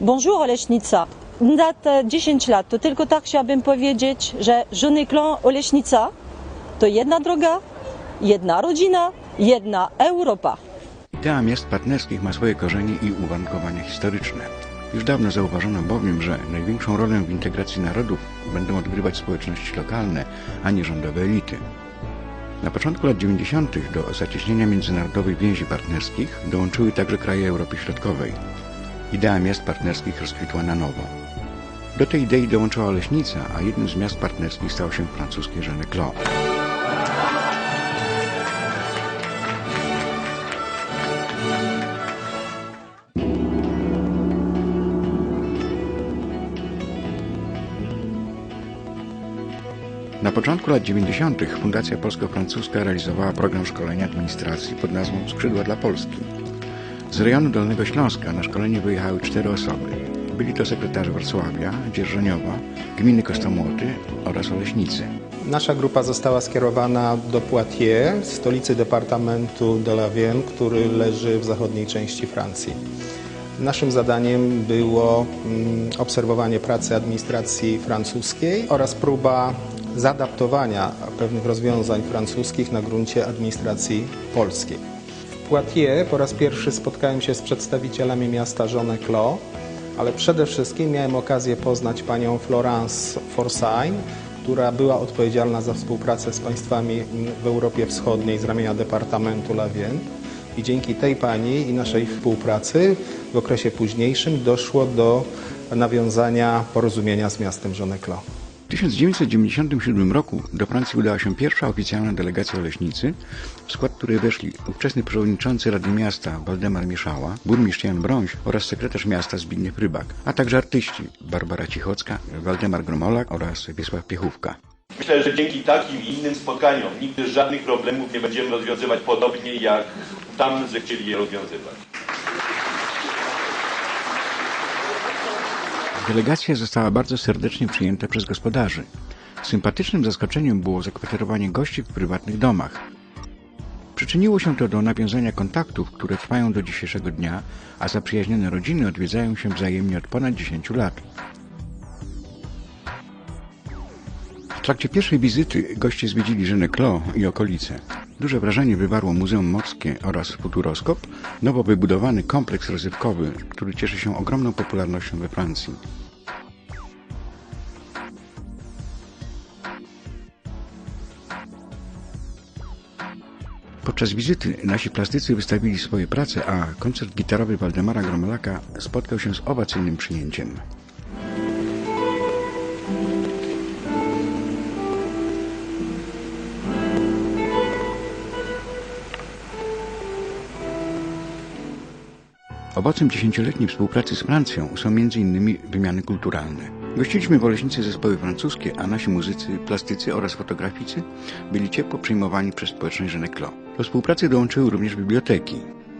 Bonjour Oleśnica. Na te 10 lat to tylko tak chciałabym powiedzieć, że Żony Klon Oleśnica to jedna droga, jedna rodzina, jedna Europa. Idea miast partnerskich ma swoje korzenie i uwarunkowania historyczne. Już dawno zauważono bowiem, że największą rolę w integracji narodów będą odgrywać społeczności lokalne, a nie rządowe elity. Na początku lat 90. do zacieśnienia międzynarodowych więzi partnerskich dołączyły także kraje Europy Środkowej. Idea miast partnerskich rozkwitła na nowo. Do tej idei dołączyła Oleśnica, a jednym z miast partnerskich stał się francuski Jean Clos. Na początku lat 90. Fundacja Polsko-Francuska realizowała program szkolenia administracji pod nazwą Skrzydła dla Polski. Z rejonu Dolnego Śląska na szkolenie wyjechały cztery osoby. Byli to sekretarze Wrocławia, Dzierżoniowa, gminy Kostomłoty oraz Oleśnicy. Nasza grupa została skierowana do Poitiers, stolicy departamentu de la Vienne, który leży w zachodniej części Francji. Naszym zadaniem było mm, obserwowanie pracy administracji francuskiej oraz próba zaadaptowania pewnych rozwiązań francuskich na gruncie administracji polskiej. Poitiers po raz pierwszy spotkałem się z przedstawicielami miasta Jean-Clos, ale przede wszystkim miałem okazję poznać panią Florence Forsyth, która była odpowiedzialna za współpracę z państwami w Europie Wschodniej z ramienia Departamentu La Vienne. I dzięki tej pani i naszej współpracy w okresie późniejszym doszło do nawiązania porozumienia z miastem Jean-Clos. W 1997 roku do Francji udała się pierwsza oficjalna delegacja Oleśnicy, w skład której weszli ówczesny przewodniczący Rady Miasta Waldemar Mieszała, burmistrz Jan Brąź oraz sekretarz miasta Zbigniew Rybak, a także artyści Barbara Cichocka, Waldemar Gromolak oraz Wiesław Piechówka. Myślę, że dzięki takim i innym spotkaniom nigdy żadnych problemów nie będziemy rozwiązywać podobnie, jak tam zechcieli je rozwiązywać. Delegacja została bardzo serdecznie przyjęta przez gospodarzy. Sympatycznym zaskoczeniem było zakwaterowanie gości w prywatnych domach. Przyczyniło się to do nawiązania kontaktów, które trwają do dzisiejszego dnia, a zaprzyjaźnione rodziny odwiedzają się wzajemnie od ponad 10 lat. W trakcie pierwszej wizyty goście zwiedzili Żenę Clos i okolice. Duże wrażenie wywarło Muzeum Morskie oraz Futuroskop, nowo wybudowany kompleks rozrywkowy, który cieszy się ogromną popularnością we Francji. Podczas wizyty nasi plastycy wystawili swoje prace, a koncert gitarowy Waldemara Gromelaka spotkał się z owacyjnym przyjęciem. Owocem dziesięcioletniej współpracy z Francją są m.in. wymiany kulturalne. Gościliśmy w Oleśnicy zespoły francuskie, a nasi muzycy, plastycy oraz fotograficy byli ciepło przyjmowani przez społeczność Clos. Do współpracy dołączyły również biblioteki.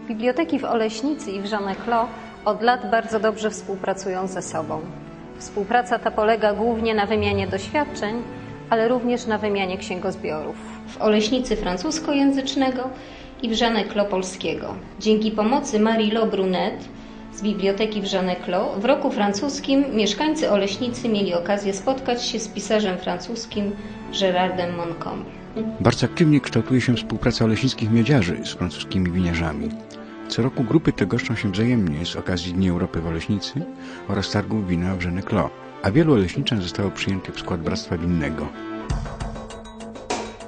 Biblioteki w Oleśnicy i w Jean-Clos od lat bardzo dobrze współpracują ze sobą. Współpraca ta polega głównie na wymianie doświadczeń, ale również na wymianie księgozbiorów. W Oleśnicy francuskojęzycznego i w Jean-Clos polskiego. Dzięki pomocy Marie-Lo Brunet z biblioteki w Jean-Clos w roku francuskim mieszkańcy Oleśnicy mieli okazję spotkać się z pisarzem francuskim Gérardem Montcalm. Bardzo aktywnie kształtuje się współpraca oleśnickich miodziarzy z francuskimi winiarzami. Co roku grupy te goszczą się wzajemnie z okazji Dni Europy w Oleśnicy oraz targów wina w Clos, a wielu oleśniczan zostało przyjętych w skład Bractwa Winnego.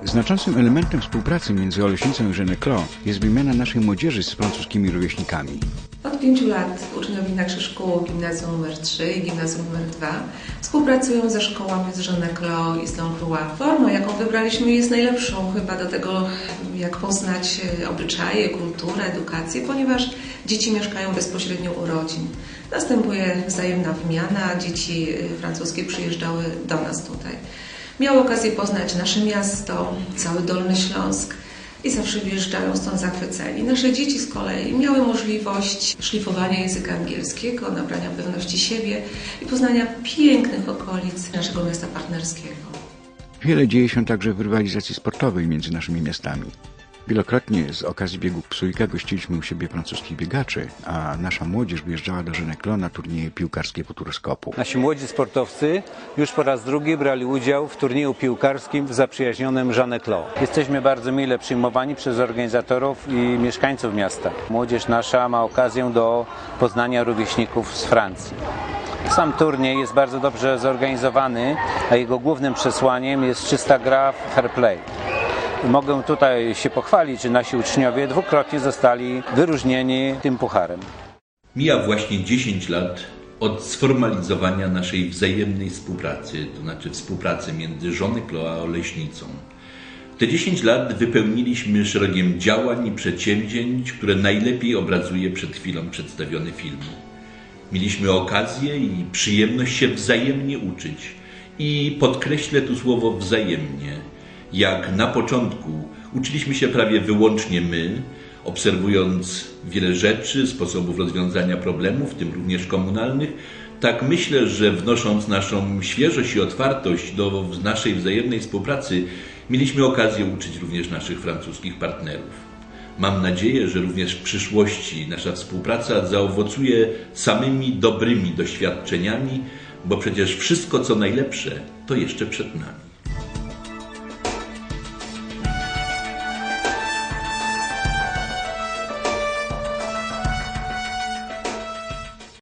Znaczącym elementem współpracy między Oleśnicą i Clos jest wymiana naszej młodzieży z francuskimi rówieśnikami. Od pięciu lat uczniowie naszych szkół Gimnazjum nr 3 i Gimnazjum nr 2 współpracują ze szkołami z Clos i z L'Enclois. Forma, jaką wybraliśmy jest najlepszą chyba do tego, jak poznać obyczaje, kulturę, edukację, ponieważ dzieci mieszkają bezpośrednio u rodzin. Następuje wzajemna wymiana, dzieci francuskie przyjeżdżały do nas tutaj. Miały okazję poznać nasze miasto, cały Dolny Śląsk i zawsze wyjeżdżają stąd zachwyceni. Nasze dzieci z kolei miały możliwość szlifowania języka angielskiego, nabrania pewności siebie i poznania pięknych okolic naszego miasta partnerskiego. Wiele dzieje się także w rywalizacji sportowej między naszymi miastami. Wielokrotnie z okazji biegów Psujka gościliśmy u siebie francuskich biegaczy, a nasza młodzież wyjeżdżała do Żeneklo na turnieje piłkarskie futuroskopu. Nasi młodzi sportowcy już po raz drugi brali udział w turnieju piłkarskim w zaprzyjaźnionym Clos. Jesteśmy bardzo mile przyjmowani przez organizatorów i mieszkańców miasta. Młodzież nasza ma okazję do poznania rówieśników z Francji. Sam turniej jest bardzo dobrze zorganizowany, a jego głównym przesłaniem jest czysta gra w fair play. Mogę tutaj się pochwalić, że nasi uczniowie dwukrotnie zostali wyróżnieni tym pucharem. Mija właśnie 10 lat od sformalizowania naszej wzajemnej współpracy, to znaczy współpracy między Żony Klo a Oleśnicą. Te 10 lat wypełniliśmy szeregiem działań i przedsięwzięć, które najlepiej obrazuje przed chwilą przedstawiony film. Mieliśmy okazję i przyjemność się wzajemnie uczyć. I podkreślę tu słowo wzajemnie. Jak na początku uczyliśmy się prawie wyłącznie my, obserwując wiele rzeczy, sposobów rozwiązania problemów, w tym również komunalnych, tak myślę, że wnosząc naszą świeżość i otwartość do naszej wzajemnej współpracy, mieliśmy okazję uczyć również naszych francuskich partnerów. Mam nadzieję, że również w przyszłości nasza współpraca zaowocuje samymi dobrymi doświadczeniami, bo przecież wszystko co najlepsze to jeszcze przed nami.